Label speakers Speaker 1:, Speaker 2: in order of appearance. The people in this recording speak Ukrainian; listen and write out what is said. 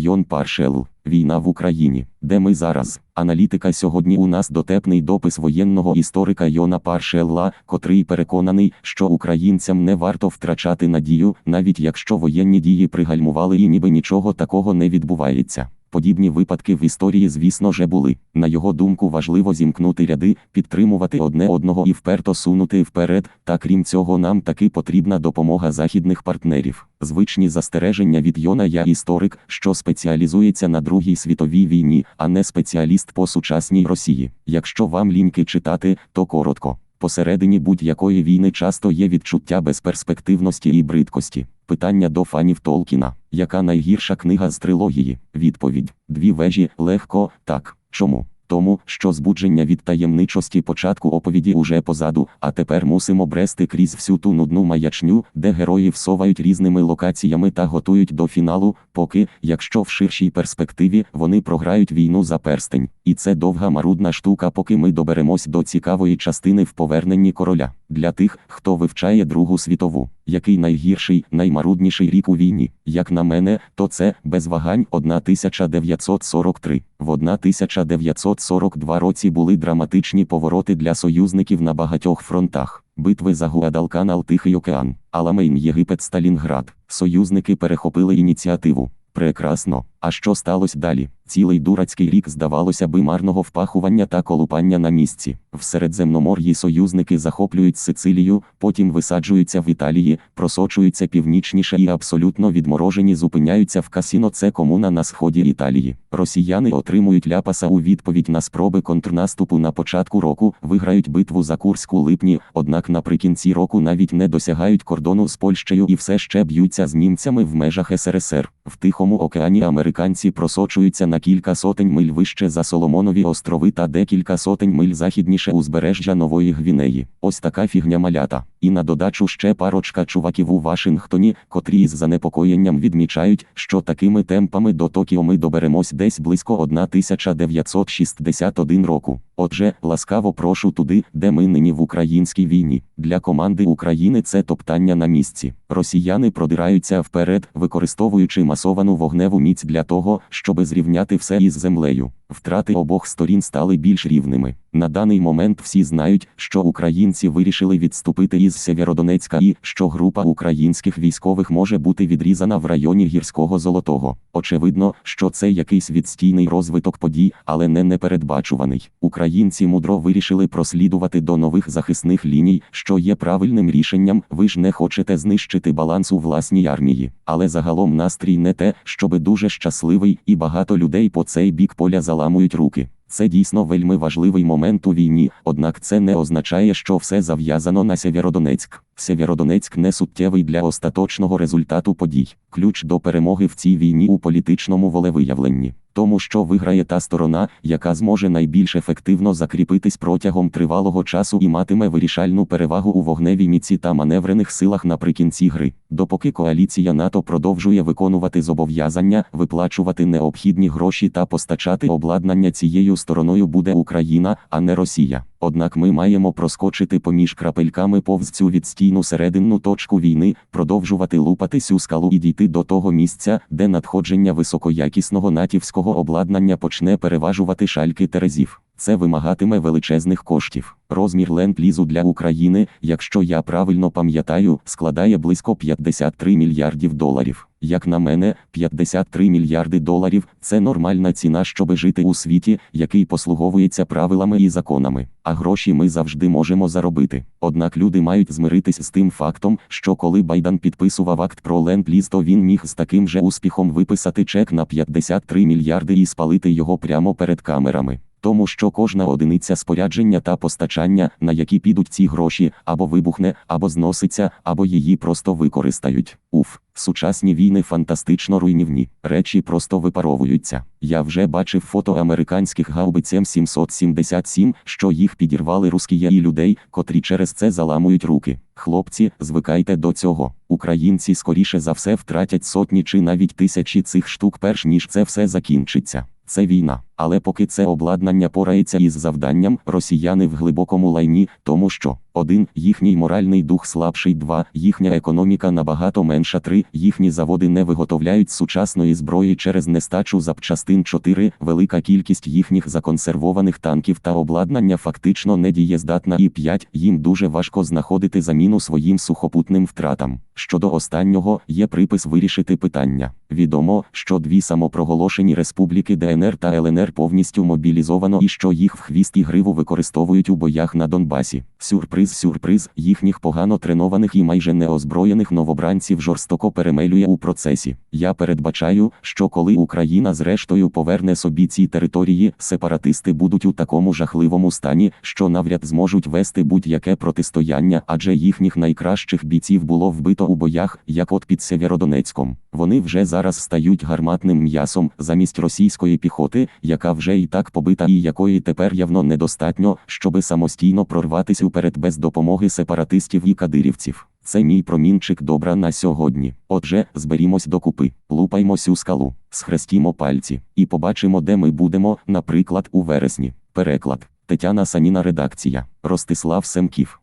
Speaker 1: Йон Паршел. Війна в Україні. Де ми зараз? Аналітика сьогодні у нас дотепний допис воєнного історика Йона Паршелла, котрий переконаний, що українцям не варто втрачати надію, навіть якщо воєнні дії пригальмували і ніби нічого такого не відбувається. Подібні випадки в історії, звісно же, були. На його думку, важливо зімкнути ряди, підтримувати одне одного і вперто сунути вперед. Та крім цього, нам таки потрібна допомога західних партнерів. Звичні застереження від Йона я історик, що спеціалізується на Другій світовій війні, а не спеціаліст по сучасній Росії. Якщо вам ліньки читати, то коротко. Посередині будь-якої війни часто є відчуття безперспективності і бридкості. Питання до фанів Толкіна. Яка найгірша книга з трилогії? Відповідь: Дві вежі легко, так. Чому? Тому, що збудження від таємничості початку оповіді уже позаду, а тепер мусимо брести крізь всю ту нудну маячню, де герої всовають різними локаціями та готують до фіналу, поки, якщо в ширшій перспективі, вони програють війну за перстень. І це довга марудна штука, поки ми доберемось до цікавої частини в поверненні короля. Для тих, хто вивчає Другу світову, який найгірший, наймарудніший рік у війні, як на мене, то це без вагань 1943. В 1942 році були драматичні повороти для союзників на багатьох фронтах. Битви за Гуадалканал Тихий океан, Аламейн, Єгипет, Сталінград. Союзники перехопили ініціативу. Прекрасно. А що сталося далі? Цілий дурацький рік, здавалося би, марного впахування та колупання на місці. В Середземномор'ї союзники захоплюють Сицилію, потім висаджуються в Італії, просочуються північніше і абсолютно відморожені зупиняються в Касіно. Це комуна на сході Італії. Росіяни отримують ляпаса у відповідь на спроби контрнаступу на початку року, виграють битву за Курську липні, однак наприкінці року навіть не досягають кордону з Польщею і все ще б'ються з німцями в межах СРСР. В Тихому океані американці просочуються на кілька сотень миль вище за Соломонові острови та декілька сотень миль західніше узбережжя Нової Гвінеї. Ось така фігня малята. І на додачу ще парочка чуваків у Вашингтоні, котрі з занепокоєнням відмічають, що такими темпами до Токіо ми доберемось десь близько 1961 року. Отже, ласкаво прошу туди, де ми нині в українській війні. Для команди України це топтання на місці. Росіяни продираються вперед, використовуючи масовану вогневу міць для того, щоби зрівняти все із землею. Втрати обох сторін стали більш рівними. На даний момент всі знають, що українці вирішили відступити із Сєвєродонецька і що група українських військових може бути відрізана в районі гірського золотого. Очевидно, що це якийсь відстійний розвиток подій, але не непередбачуваний. Українці мудро вирішили прослідувати до нових захисних ліній, що є правильним рішенням. Ви ж не хочете знищити баланс у власній армії. Але загалом настрій не те, щоби дуже щасливий, і багато людей по цей бік поля заламують руки. Це дійсно вельми важливий момент у війні, однак це не означає, що все зав'язано на Сєвєродонецьк. Сєвєродонецьк не суттєвий для остаточного результату подій. Ключ до перемоги в цій війні у політичному волевиявленні. Тому що виграє та сторона, яка зможе найбільш ефективно закріпитись протягом тривалого часу і матиме вирішальну перевагу у вогневій міці та маневрених силах наприкінці гри, допоки коаліція НАТО продовжує виконувати зобов'язання, виплачувати необхідні гроші та постачати обладнання цією стороною буде Україна, а не Росія. Однак ми маємо проскочити поміж крапельками повз цю відстійну серединну точку війни, продовжувати лупати цю скалу і дійти до того місця, де надходження високоякісного натівського обладнання почне переважувати шальки терезів. Це вимагатиме величезних коштів. Розмір ленд-лізу для України, якщо я правильно пам'ятаю, складає близько 53 мільярдів доларів. Як на мене, 53 мільярди доларів це нормальна ціна, щоби жити у світі, який послуговується правилами і законами. А гроші ми завжди можемо заробити. Однак люди мають змиритись з тим фактом, що коли Байдан підписував акт про ленд-ліз, то він міг з таким же успіхом виписати чек на 53 мільярди і спалити його прямо перед камерами тому що кожна одиниця спорядження та постачання, на які підуть ці гроші, або вибухне, або зноситься, або її просто використають. Уф, сучасні війни фантастично руйнівні, речі просто випаровуються. Я вже бачив фото американських гаубиць М777, що їх підірвали русські і людей, котрі через це заламують руки. Хлопці, звикайте до цього. Українці скоріше за все втратять сотні чи навіть тисячі цих штук, перш ніж це все закінчиться. Це війна, Але поки це обладнання порається із завданням, росіяни в глибокому лайні, тому що один їхній моральний дух слабший, два їхня економіка набагато менша, три їхні заводи не виготовляють сучасної зброї через нестачу запчастин. Чотири велика кількість їхніх законсервованих танків та обладнання фактично не дієздатна. І п'ять їм дуже важко знаходити заміну своїм сухопутним втратам. Щодо останнього є припис вирішити питання. Відомо, що дві самопроголошені республіки ДНР та ЛНР повністю мобілізовано і що їх в хвіст і гриву використовують у боях на Донбасі. Сюрприз, сюрприз, їхніх погано тренованих і майже неозброєних новобранців жорстоко перемелює у процесі. Я передбачаю, що коли Україна зрештою поверне собі ці території, сепаратисти будуть у такому жахливому стані, що навряд зможуть вести будь-яке протистояння, адже їхніх найкращих бійців було вбито у боях, як от під Сєвєродонецьком. Вони вже зараз стають гарматним м'ясом замість російської піхоти, яка вже і так побита і якої тепер явно недостатньо, щоби самостійно прорватися уперед без допомоги сепаратистів і кадирівців. Це мій промінчик добра на сьогодні. Отже, зберімось докупи, лупаймось у скалу, схрестімо пальці і побачимо, де ми будемо, наприклад, у вересні. Переклад Тетяна Саніна, редакція Ростислав Семків.